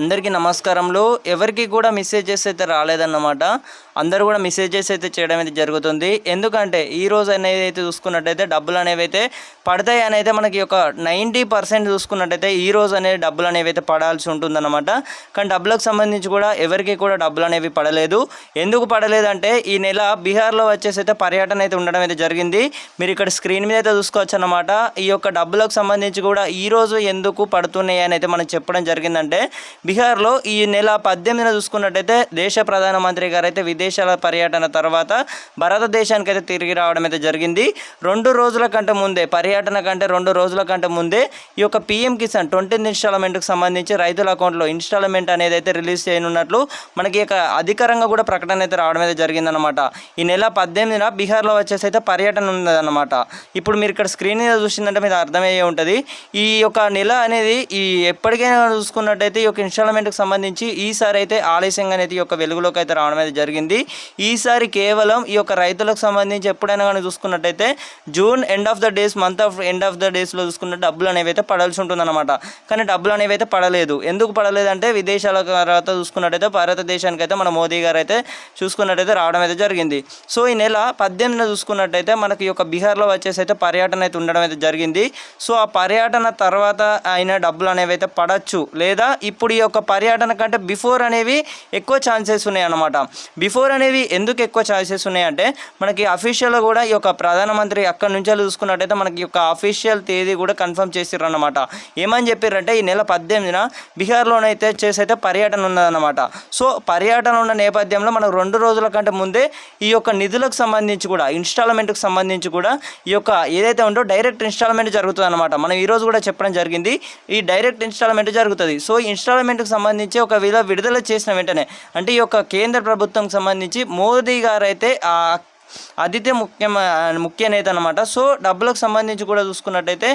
అందరికీ నమస్కారంలో. ఎవరికి కూడా మెసేజెస్ అయితే రాలేదన్నమాట. అందరూ కూడా మెసేజెస్ అయితే చేయడం అయితే జరుగుతుంది. ఎందుకంటే ఈ రోజు అనేది అయితే చూసుకున్నట్టయితే డబ్బులు అనేవి అయితే పడతాయి అని అయితే మనకి ఒక నైంటీ పర్సెంట్ చూసుకున్నట్టయితే ఈ రోజు అనేది డబ్బులు అనేవి అయితే పడాల్సి ఉంటుందన్నమాట. కానీ డబ్బులకు సంబంధించి కూడా ఎవరికి కూడా డబ్బులు అనేవి పడలేదు. ఎందుకు పడలేదంటే ఈ నెల బీహార్లో వచ్చేసి అయితే పర్యటన అయితే ఉండడం అయితే జరిగింది. మీరు ఇక్కడ స్క్రీన్ మీద అయితే చూసుకోవచ్చు అనమాట ఈ యొక్క డబ్బులకు సంబంధించి కూడా ఈ రోజు ఎందుకు పడుతున్నాయి అని అయితే మనం చెప్పడం జరిగిందంటే బీహార్లో ఈ నెల పద్దెనిమిదిన చూసుకున్నట్టయితే దేశ ప్రధానమంత్రి గారు అయితే విదేశాల పర్యటన తర్వాత భారతదేశానికి అయితే తిరిగి రావడం అయితే జరిగింది. రెండు రోజుల కంటే ముందే పర్యటన కంటే రెండు రోజుల కంటే ముందే ఈ యొక్క పిఎం కిసాన్ ట్వంటీ ఇన్స్టాల్మెంట్కి సంబంధించి రైతుల అకౌంట్లో ఇన్స్టాల్మెంట్ అనేది అయితే రిలీజ్ చేయనున్నట్లు మనకి ఇక అధికారంగా కూడా ప్రకటన అయితే రావడం అయితే జరిగిందనమాట ఈ నెల పద్దెనిమిదిన బీహార్లో వచ్చేసి అయితే పర్యటన ఉన్నదన్నమాట. ఇప్పుడు మీరు ఇక్కడ స్క్రీన్ మీద చూసిందంటే మీకు అర్థమయ్యే ఉంటుంది. ఈ యొక్క నెల అనేది ఈ ఎప్పటికైనా చూసుకున్నట్టయితే ఈ యొక్క ఇన్స్టాల్మెంట్కి సంబంధించి ఈసారి అయితే ఆలస్యంగా అనేది ఈ యొక్క వెలుగులోకి అయితే రావడం అయితే జరిగింది. ఈసారి కేవలం ఈ యొక్క రైతులకు సంబంధించి ఎప్పుడైనా కానీ చూసుకున్నట్టయితే June end of the days month of end of the డేస్లో చూసుకున్న డబ్బులు అనేవి అయితే పడాల్సి ఉంటుందన్నమాట. కానీ డబ్బులు అనేవి అయితే పడలేదు. ఎందుకు పడలేదంటే విదేశాల తర్వాత చూసుకున్నట్టయితే భారతదేశానికి అయితే మన మోదీ గారు అయితే చూసుకున్నట్టయితే రావడం అయితే జరిగింది. సో ఈ నెల పద్దెనిమిదిన చూసుకున్నట్టయితే మనకి ఈ యొక్క బీహార్లో వచ్చేసి అయితే పర్యటన అయితే ఉండడం అయితే జరిగింది. సో ఆ పర్యటన తర్వాత అయిన డబ్బులు అనేవి అయితే పడచ్చు లేదా ఇప్పుడు ఈ యొక్క పర్యటన కంటే బిఫోర్ అనేవి ఎక్కువ ఛాన్సెస్ ఉన్నాయి అన్నమాట. బిఫోర్ అనేవి ఎందుకు ఎక్కువ ఛాన్సెస్ ఉన్నాయంటే మనకి అఫీషియల్ కూడా ఈ యొక్క ప్రధానమంత్రి అక్కడి నుంచే చూసుకున్నట్టయితే మనకి యొక్క అఫీషియల్ తేదీ కూడా కన్ఫర్మ్ చేసిర్రు అనమాట ఏమని చెప్పారంటే ఈ నెల పద్దెనిమిదిన బీహార్లోనైతే చేసైతే పర్యటన ఉన్నదన్నమాట. సో పర్యటన ఉన్న నేపథ్యంలో మనం రెండు రోజుల కంటే ముందే ఈ యొక్క నిధులకు సంబంధించి కూడా ఇన్స్టాల్మెంట్కి సంబంధించి కూడా ఈ యొక్క ఏదైతే ఉందో డైరెక్ట్ ఇన్స్టాల్మెంట్ జరుగుతుంది అనమాట మనం ఈరోజు కూడా చెప్పడం జరిగింది ఈ డైరెక్ట్ ఇన్స్టాల్మెంట్ జరుగుతుంది. సో ఇన్స్టాల్మెంట్ ఇన్స్టాల్మెంట్కి సంబంధించి ఒక విధ విడుదల చేసిన వెంటనే అంటే ఈ యొక్క కేంద్ర ప్రభుత్వంకి సంబంధించి మోదీ గారు అయితే ఆ అదితే ముఖ్యం ముఖ్య నేత అనమాట సో డబ్బులకు సంబంధించి కూడా చూసుకున్నట్టయితే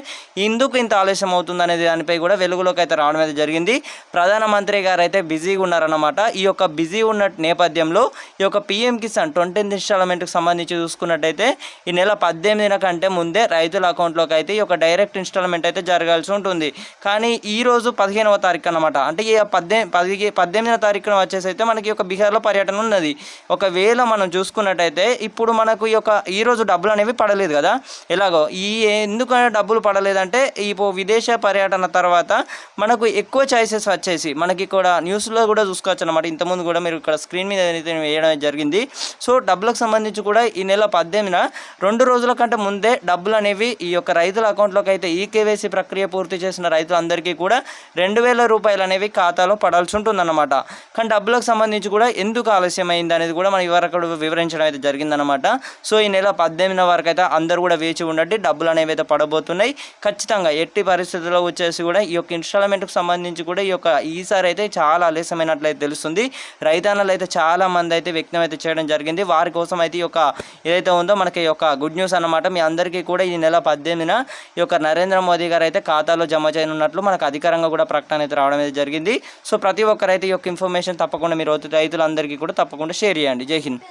ఎందుకు ఇంత ఆలస్యం అవుతుంది అనేది దానిపై కూడా వెలుగులోకి అయితే రావడం అయితే జరిగింది. ప్రధానమంత్రి గారు అయితే బిజీగా ఉన్నారన్నమాట. ఈ యొక్క బిజీ ఉన్న నేపథ్యంలో ఈ యొక్క పిఎం కిసాన్ ట్వంటీ ఇన్స్టాల్మెంట్కి సంబంధించి చూసుకున్నట్టయితే ఈ నెల పద్దెనిమిదిన కంటే ముందే రైతుల అకౌంట్లోకి అయితే ఈ యొక్క డైరెక్ట్ ఇన్స్టాల్మెంట్ అయితే జరగాల్సి ఉంటుంది. కానీ ఈ రోజు పదిహేనవ తారీఖు అనమాట అంటే ఈ పద్దె పది పద్దెనిమిదవ తారీఖున వచ్చేసి అయితే మనకి ఒక బీహార్లో పర్యటన ఉన్నది. ఒకవేళ మనం చూసుకున్నట్టయితే ఇప్పుడు ఇప్పుడు మనకు ఈ యొక్క ఈరోజు డబ్బులు అనేవి పడలేదు కదా? ఎలాగో? ఈ ఎందుకు డబ్బులు పడలేదంటే ఈ విదేశ పర్యటన తర్వాత మనకు ఎక్కువ చాయిసెస్ వచ్చేసి మనకి ఇక్కడ న్యూస్లో కూడా చూసుకోవచ్చు అనమాట ఇంతకుముందు కూడా మీరు ఇక్కడ స్క్రీన్ మీద అయితే వేయడం జరిగింది సో డబ్బులకు సంబంధించి కూడా ఈ నెల పద్దెనిమిదిన రెండు రోజుల కంటే ముందే డబ్బులు అనేవి ఈ యొక్క రైతుల అకౌంట్లోకి అయితే ఈ కేవైసీ ప్రక్రియ పూర్తి చేసిన రైతులందరికీ కూడా రెండు వేల రూపాయలు అనేవి ఖాతాలో పడాల్సి ఉంటుందన్నమాట. కానీ డబ్బులకు సంబంధించి కూడా ఎందుకు ఆలస్యం అయింది అనేది కూడా మనం ఇవరకు వివరించడం అయితే జరిగిందన్నమాట. సో ఈ నెల పద్దెనిమిది వరకు అయితే అందరూ కూడా వేచి ఉండండి. డబ్బులు అనేవి అయితే పడబోతున్నాయి. ఖచ్చితంగా ఎట్టి పరిస్థితుల్లో వచ్చేసి కూడా ఈ యొక్క ఇన్స్టాల్మెంట్కి సంబంధించి కూడా ఈ యొక్క ఈసారి అయితే చాలా ఆలస్యమైనట్లయితే తెలుస్తుంది. రైతాన్నలు అయితే చాలా మంది అయితే వ్యక్తం అయితే చేయడం జరిగింది. వారి కోసం అయితే ఈ యొక్క ఏదైతే ఉందో మనకి ఈ యొక్క గుడ్ న్యూస్ అన్నమాట. మీ అందరికీ కూడా ఈ నెల పద్దెనిమిదిన ఈ యొక్క నరేంద్ర మోదీ గారు అయితే ఖాతాలో జమ చేయనున్నట్లు మనకు అధికారంగా కూడా ప్రకటన అయితే రావడం అయితే జరిగింది. సో ప్రతి ఒక్కరైతే ఈ యొక్క ఇన్ఫర్మేషన్ తప్పకుండా మీరు రైతులందరికీ కూడా తప్పకుండా షేర్ చేయండి. జై హింద్.